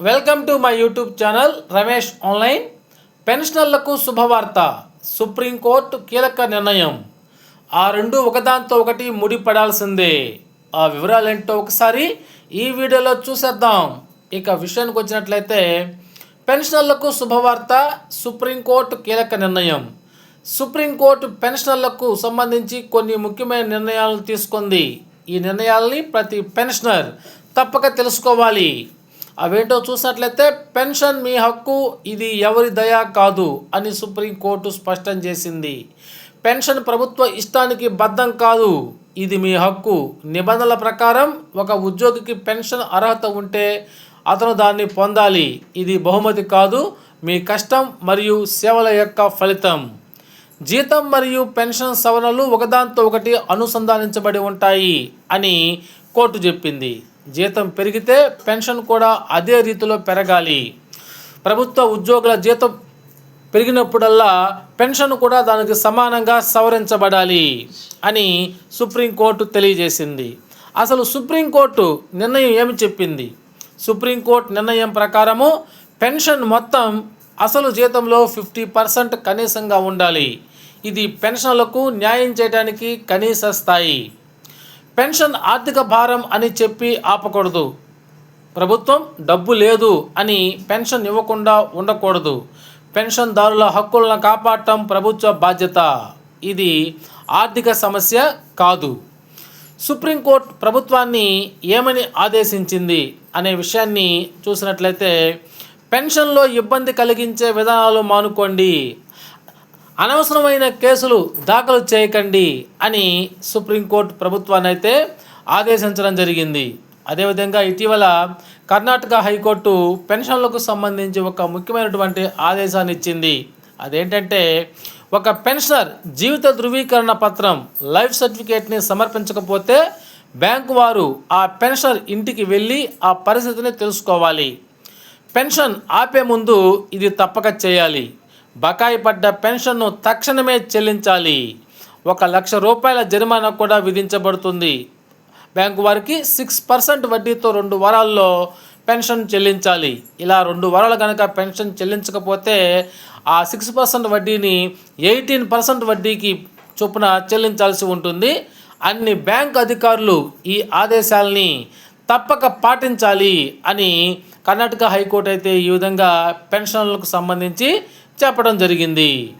Welcome to my YouTube channel Ramesh online. పెన్షనర్లకు శుభవార్త. Supreme court కీలక నిర్ణయం. ఆ రెండు ఒకదాంతో ఒకటి ముడిపడాల్సిందే. ఆ వివరాలేంటో ఒకసారి ఈ వీడియోలో చూసేద్దాం. ఇక విషయానికి వచ్చినట్లయితే పెన్షనర్లకు శుభవార్త సుప్రీంకోర్టు కీలక నిర్ణయం. సుప్రీంకోర్టు పెన్షనర్లకు సంబంధించి కొన్ని ముఖ్యమైన నిర్ణయాలను తీసుకుంది. ఈ నిర్ణయాల్ని ప్రతి పెన్షనర్ తప్పక తెలుసుకోవాలి. అవేంటో చూసినట్లయితే పెన్షన్ మీ హక్కు ఇది ఎవరి దయా కాదు అని సుప్రీంకోర్టు స్పష్టం చేసింది. పెన్షన్ ప్రభుత్వ ఇష్టానికి బద్ధం కాదు ఇది మీ హక్కు. నిబంధనల ప్రకారం ఒక ఉద్యోగికి పెన్షన్ అర్హత ఉంటే అతను దాన్ని పొందాలి. ఇది బహుమతి కాదు మీ కష్టం మరియు సేవల యొక్క ఫలితం. జీతం మరియు పెన్షన్ సవరణలు ఒకదాంతో ఒకటి అనుసంధానించబడి ఉంటాయి అని కోర్టు చెప్పింది. జీతం పెరిగితే పెన్షన్ కూడా అదే రీతిలో పెరగాలి. ప్రభుత్వ ఉద్యోగుల జీతం పెరిగినప్పుడల్లా పెన్షన్ కూడా దానికి సమానంగా సవరించబడాలి అని సుప్రీంకోర్టు తెలియజేసింది. అసలు సుప్రీంకోర్టు నిర్ణయం ఏమి చెప్పింది? సుప్రీంకోర్టు నిర్ణయం ప్రకారము పెన్షన్ మొత్తం అసలు జీతంలో ఫిఫ్టీ పర్సెంట్ కనీసంగా ఉండాలి. ఇది పెన్షన్లకు న్యాయం చేయడానికి కనీస స్థాయి. పెన్షన్ ఆర్థిక భారం అని చెప్పి ఆపకూడదు. ప్రభుత్వం డబ్బు లేదు అని పెన్షన్ ఇవ్వకుండా ఉండకూడదు. పెన్షన్దారుల హక్కులను కాపాడటం ప్రభుత్వ బాధ్యత. ఇది ఆర్థిక సమస్య కాదు. సుప్రీంకోర్టు ప్రభుత్వాన్ని ఏమని ఆదేశించింది అనే విషయాన్ని చూసినట్లయితే పెన్షన్లో ఇబ్బంది కలిగించే విధానాలు మానుకోండి. అనవసరమైన కేసులు దాఖలు చేయకండి అని సుప్రీంకోర్టు ప్రభుత్వాన్ని అయితే ఆదేశించడం జరిగింది. అదేవిధంగా ఇటీవల కర్ణాటక హైకోర్టు పెన్షన్లకు సంబంధించి ఒక ముఖ్యమైనటువంటి ఆదేశాన్ని ఇచ్చింది. అదేంటంటే ఒక పెన్షనర్ జీవిత ధృవీకరణ పత్రం లైఫ్ సర్టిఫికేట్ని సమర్పించకపోతే బ్యాంకు వారు ఆ పెన్షనర్ ఇంటికి వెళ్ళి ఆ పరిస్థితిని తెలుసుకోవాలి. పెన్షన్ ఆపే ముందు ఇది తప్పక చేయాలి. బకాయి పడ్డ పెన్షన్ను తక్షణమే చెల్లించాలి. ఒక లక్ష రూపాయల జరిమానా కూడా విధించబడుతుంది. బ్యాంకు వారికి సిక్స్ పర్సెంట్ వడ్డీతో రెండు వారాల్లో పెన్షన్ చెల్లించాలి. ఇలా రెండు వారాలు కనుక పెన్షన్ చెల్లించకపోతే ఆ సిక్స్ పర్సెంట్ వడ్డీని ఎయిటీన్ పర్సెంట్ వడ్డీకి చొప్పున చెల్లించాల్సి ఉంటుంది. అన్ని బ్యాంక్ అధికారులు ఈ ఆదేశాలని తప్పక పాటించాలి అని కర్ణాటక హైకోర్టు అయితే ఈ విధంగా పెన్షన్లకు సంబంధించి చెప్పడం జరిగింది.